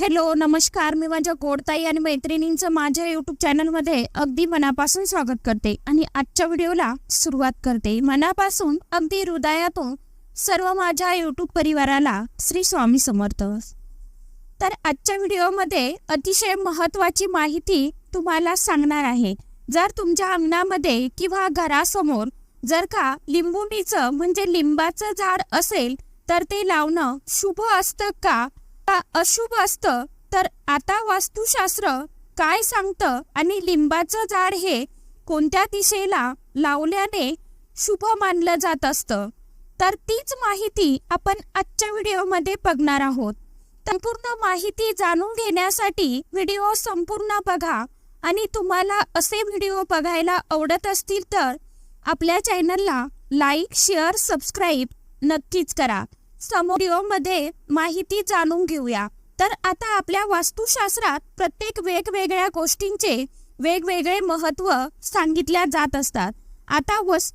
Hello नमस्कार. मी माझ्या गोडताई आणि मैत्रिणींचं माझ्या युट्यूब चॅनलमध्ये अगदी मनापासून स्वागत करते आणि आजच्या व्हिडिओला सुरुवात करते. मनापासून अगदी हृदयातून सर्व माझ्या युट्यूब परिवाराला श्री स्वामी समर्थ. तर आजच्या व्हिडिओमध्ये अतिशय महत्वाची माहिती तुम्हाला सांगणार आहे. जर तुमच्या अंगणामध्ये किंवा घरासमोर जर का लिंबुणीचं म्हणजे लिंबाचं झाड असेल तर ते लावणं शुभ असतं का? अशुभ असतं तर आता वास्तुशास्त्र काय सांगतं आणि लिंबाचं झाड हे कोणत्या दिशेला लावल्याने शुभ मानलं जात असतं? तर तीच माहिती आपण आजच्या व्हिडिओमध्ये बघणार आहोत. संपूर्ण माहिती जाणून घेण्यासाठी व्हिडिओ संपूर्ण बघा आणि तुम्हाला असे व्हिडिओ बघायला आवडत असतील तर आपल्या चॅनलला लाईक शेअर सबस्क्राईब नक्कीच करा. समोरिओमध्ये माहिती जाणून घेऊया. तर आता आपल्या वास्तुशास्त्रात प्रत्येक वेगवेगळ्या गोष्टींचे वेगवेगळे महत्त्व सांगितल्या जात असतात. आता वस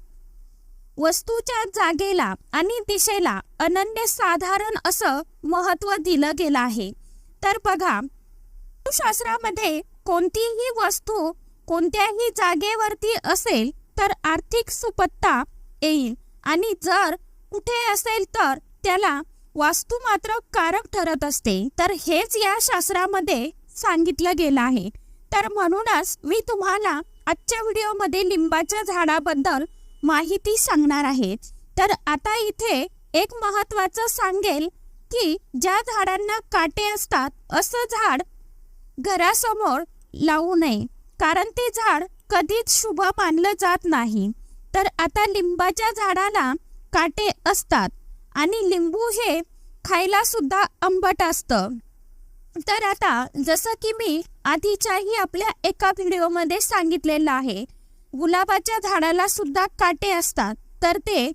वस्तूच्या जागेला आणि दिशेला अनन्य साधारण असं महत्त्व दिलं गेलं आहे. तर बघा शास्त्रामध्ये कोणतीही वस्तू कोणत्याही जागेवरती असेल तर आर्थिक सुपत्ता येईल आणि जर कुठे असेल तर त्याला वास्तू मात्र कारक ठरत असते. तर हेच या शास्त्रामध्ये सांगितलं गेलं आहे. तर म्हणूनच मी तुम्हाला आजच्या व्हिडिओमध्ये लिंबाच्या झाडाबद्दल माहिती सांगणार आहे. तर आता इथे एक महत्वाचं सांगेल की ज्या झाडांना काटे असतात असं झाड घरासमोर लावू नये. कारण ते झाड कधीच शुभ मानलं जात नाही. तर आता लिंबाच्या झाडाला काटे असतात. आणि लिंबू हे खायला सुद्धा आंबट असतं. तर आता जसं की मी आधीच्याही आपल्या एका व्हिडिओमध्ये सांगितलेलं आहे गुलाबाच्या झाडाला सुद्धा काटे असतात. तर ते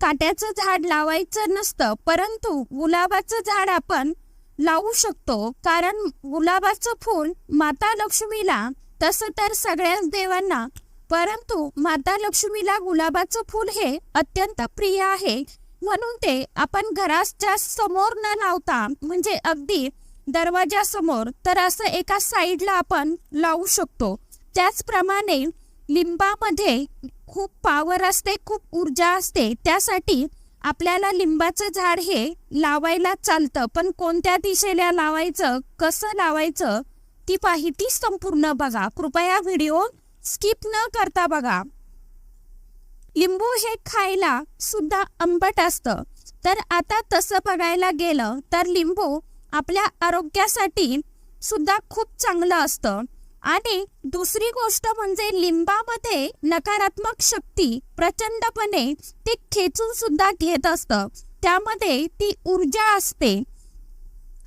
काट्याचं झाड लावायचं नसतं परंतु गुलाबाचं झाड आपण लावू शकतो. कारण गुलाबाचं फूल माता लक्ष्मीला तसं तर सगळ्याच देवांना परंतु माता लक्ष्मीला गुलाबाचं फूल हे अत्यंत प्रिय आहे. म्हणून ते आपण घराच्या समोर न लावता म्हणजे अगदी दरवाजा समोर तर असं एका साईडला आपण लावू शकतो. त्याचप्रमाणे लिंबामध्ये खूप पावर असते खूप ऊर्जा असते. त्यासाठी आपल्याला लिंबाचं झाड हे लावायला चालतं. पण कोणत्या दिशेला लावायचं कसं लावायचं ती माहिती संपूर्ण बघा. कृपया व्हिडिओ स्किप न करता बघा. लिंबू हे खायला सुद्धा आंबट असतं. तर आता तसं बघायला गेलं तर लिंबू आपल्या आरोग्यासाठी सुद्धा खूप चांगलं असतं. आणि दुसरी गोष्ट म्हणजे लिंबामध्ये नकारात्मक शक्ती प्रचंडपणे ते खेचून सुद्धा घेत असतं. त्यामध्ये ती ऊर्जा असते.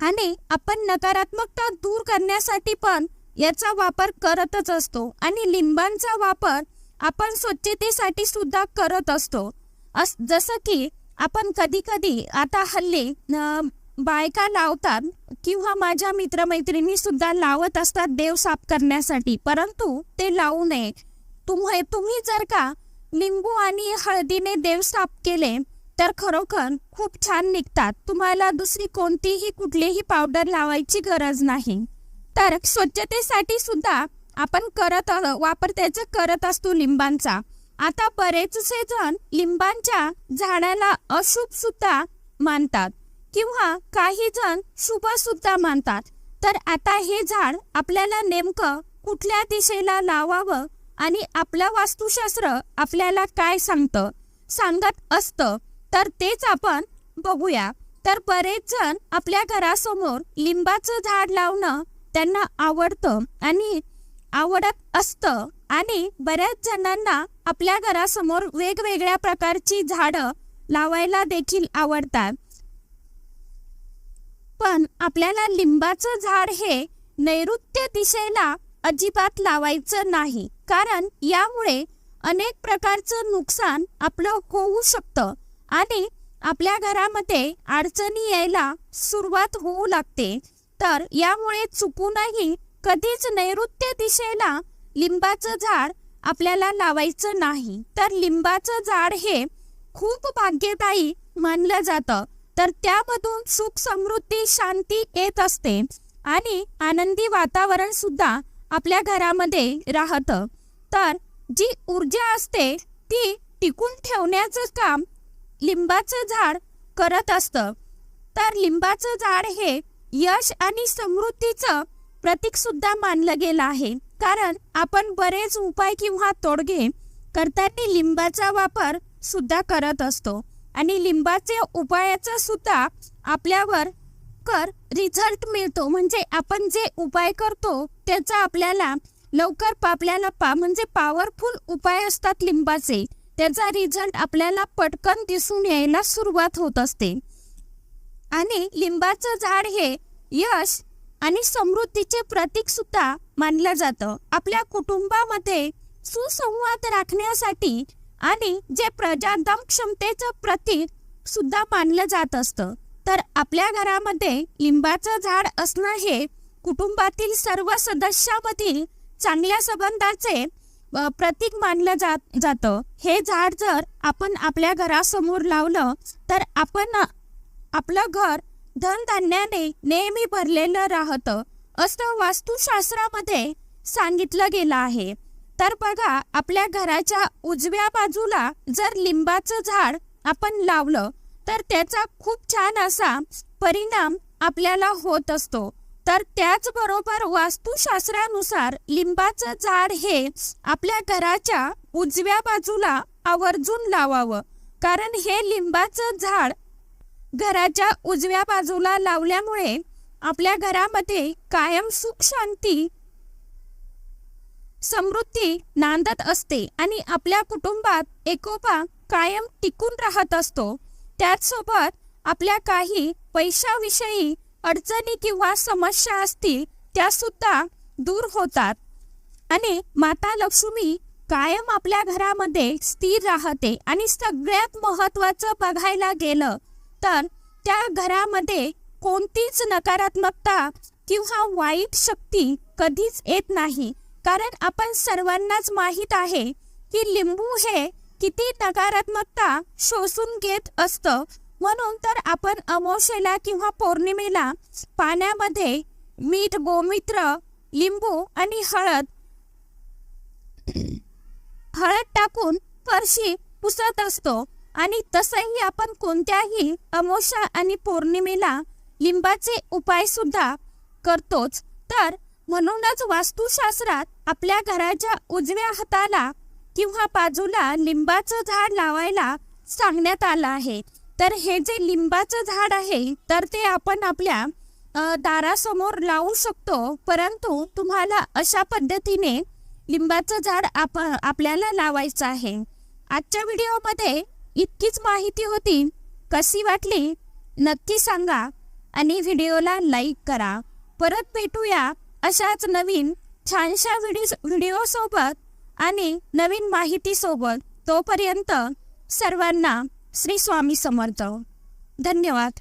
आणि आपण नकारात्मकता दूर करण्यासाठी पण याचा वापर करतच असतो. आणि लिंबांचा वापर आपण स्वच्छतेसाठी सुद्धा करत असतो. अस जसं की आपण कधी कधी आता हल्ली बायका लावतात किंवा माझ्या मित्रमैत्रिणी सुद्धा लावत असतात देव साफ करण्यासाठी परंतु ते लावू नये. तुम्ही तुम्ही जर का लिंबू आणि हळदीने देव साफ केले तर खरोखर खूप छान निघतात. तुम्हाला दुसरी कोणतीही कुठलीही पावडर लावायची गरज नाही. तर स्वच्छतेसाठी सुद्धा आपण करत वापर त्याचा करत असतो लिंबांचा. आता बरेचसे जण लिंबांच्या झाडाला अशुभ सुद्धा मानतात किंवा काही जण शुभ सुद्धा मानतात. तर आता हे झाड आपल्याला नेमकं कुठल्या दिशेला लावावं आणि आपलं वास्तुशास्त्र आपल्याला काय सांगतं सांगत असतं तर तेच आपण बघूया. तर बरेच जण आपल्या घरासमोर लिंबाचं झाड लावणं त्यांना आवडतं आणि आवडत असतं आणि बऱ्याच जणांना आपल्या घरासमोर वेगवेगळ्या प्रकारची झाडं लावायला देखील आवडतात. पण आपल्याला लिंबाचं झाड हे नैऋत्य दिशेला अजिबात लावायचं नाही. कारण यामुळे अनेक प्रकारचं नुकसान आपलं होऊ शकतं आणि आपल्या घरामध्ये अडचणी यायला सुरुवात होऊ लागते. तर यामुळे चुकूनही कधीच नैऋत्य दिशेला लिंबाचं झाड आपल्याला लावायचं नाही. तर लिंबाचं झाड हे खूप भाग्यदायी मानलं जातं. तर त्यामधून सुख समृद्धी शांती येत असते आणि आनंदी वातावरण सुद्धा आपल्या घरामध्ये राहतं. तर जी ऊर्जा असते ती टिकून ठेवण्याचं काम लिंबाचं झाड करत असतं. तर लिंबाचं झाड हे यश आणि समृद्धीचं प्रतीक सुद्धा मानलं गेलं आहे. कारण आपण बरेच उपाय किंवा तोडगे करताना लिंबाचा वापर सुद्धा करत असतो. आणि लिंबाचे उपायाचा सुद्धा आपल्यावर कर रिझल्ट मिळतो. म्हणजे आपण जे उपाय करतो त्याचा आपल्याला लवकर आपल्याला पा म्हणजे पॉवरफुल उपाय असतात लिंबाचे. त्याचा रिझल्ट आपल्याला पटकन दिसून यायला सुरुवात होत असते. आणि लिंबाचं झाड हे यश आणि समृद्धीचे प्रतीक सुद्धा मानलं जातं. आपल्या कुटुंबामध्ये सुसंवाद राखण्यासाठी आणि जे प्रजादम क्षमतेचं प्रतीक सुद्धा मानलं जात असतं. तर आपल्या घरामध्ये लिंबाचं झाड असणं हे कुटुंबातील सर्व सदस्यामधील चांगल्या संबंधाचे प्रतीक मानलं जात जातं. हे झाड जर आपण आपल्या घरासमोर लावलं तर आपण आपलं घर धनधान्याने नेहमी भरलेलं राहतं असं वास्तुशास्त्रामध्ये सांगितलं गेलं आहे. तर बघा आपल्या घराच्या उजव्या बाजूला जर लिंबाचं झाड आपण लावलं तर त्याचा खूप छान असा परिणाम आपल्याला होत असतो. तर त्याचबरोबर वास्तुशास्त्रानुसार लिंबाचं झाड हे आपल्या घराच्या उजव्या बाजूला आवर्जून लावावं. कारण हे लिंबाचं झाड घराच्या उजव्या बाजूला लावल्यामुळे आपल्या घरामध्ये कायम सुख शांती समृद्धी नांदत असते आणि आपल्या कुटुंबात एकोपा कायम टिकून राहत असतो. त्याचसोबत आपल्या काही पैशाविषयी अडचणी किंवा समस्या असतील त्या सुद्धा दूर होतात. आणि माता लक्ष्मी कायम आपल्या घरामध्ये स्थिर राहते आणि सगळ्यात महत्वाचं बघायला गेलं तर त्या घरामध्ये कोणतीच नकारात्मकता किंवा वाईट शक्ती कधीच येत नाही. कारण आपण सर्वांनाच माहीत आहे की लिंबू हे किती नकारात्मकता शोषून घेत असतं. म्हणून तर आपण अमोशेला किंवा पौर्णिमेला पाण्यामध्ये मीठ गोमित्र लिंबू आणि हळद हळद टाकून फरशी पुसत असतो. आणि तसंही आपण कोणत्याही अमावस्या आणि पौर्णिमेला लिंबाचे उपाय सुद्धा करतोच. तर म्हणूनच वास्तुशास्त्रात आपल्या घराच्या उजव्या हाताला किंवा बाजूला लिंबाचं झाड लावायला सांगण्यात आलं आहे. तर हे जे लिंबाचं झाड आहे तर ते आपण आपल्या दारासमोर लावू शकतो. परंतु तुम्हाला अशा पद्धतीने लिंबाचं झाड आप आपल्याला लावायचं आहे. आजच्या व्हिडिओमध्ये इतकीच माहिती होती. कशी वाटली? नक्की सांगा आणि व्हिडिओला लाईक करा. परत भेटूया अशाच नवीन छानशा व्हिडिओ व्हिडिओसोबत आणि नवीन माहितीसोबत. तोपर्यंत सर्वांना श्री स्वामी समर्थ. धन्यवाद.